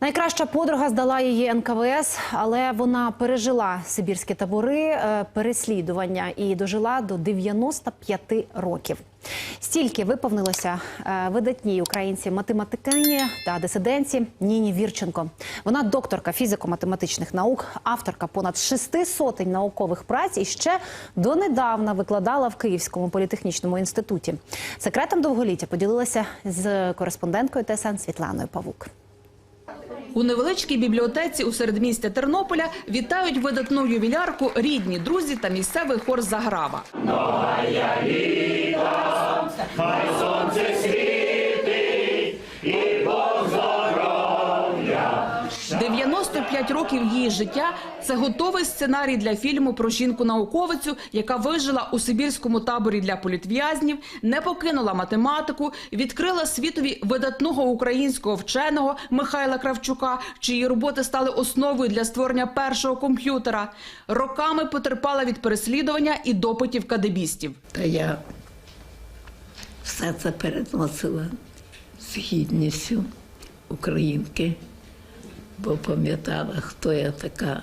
Найкраща подруга здала її НКВС, але вона пережила сибірські табори, е, переслідування і дожила до 95 років. Стільки виповнилося е, видатній українці математикині та дисиденці Ніні Вірченко. Вона докторка фізико-математичних наук, авторка понад шести сотень наукових праць і ще донедавна викладала в Київському політехнічному інституті. Секретом довголіття поділилася з кореспонденткою ТСН Світланою Павук. У невеличкій бібліотеці у середмістя Тернополя вітають видатну ювілярку рідні, друзі та місцевий хор Заграва. 95 років її життя це готовий сценарій для фільму про жінку-науковицю, яка вижила у сибірському таборі для політв'язнів, не покинула математику, відкрила світові видатного українського вченого Михайла Кравчука, чиї роботи стали основою для створення першого комп'ютера. Роками потерпала від переслідування і допитів кадебістів. Та я все це переносила з гідністю українки, бо пам'ятала, хто я така,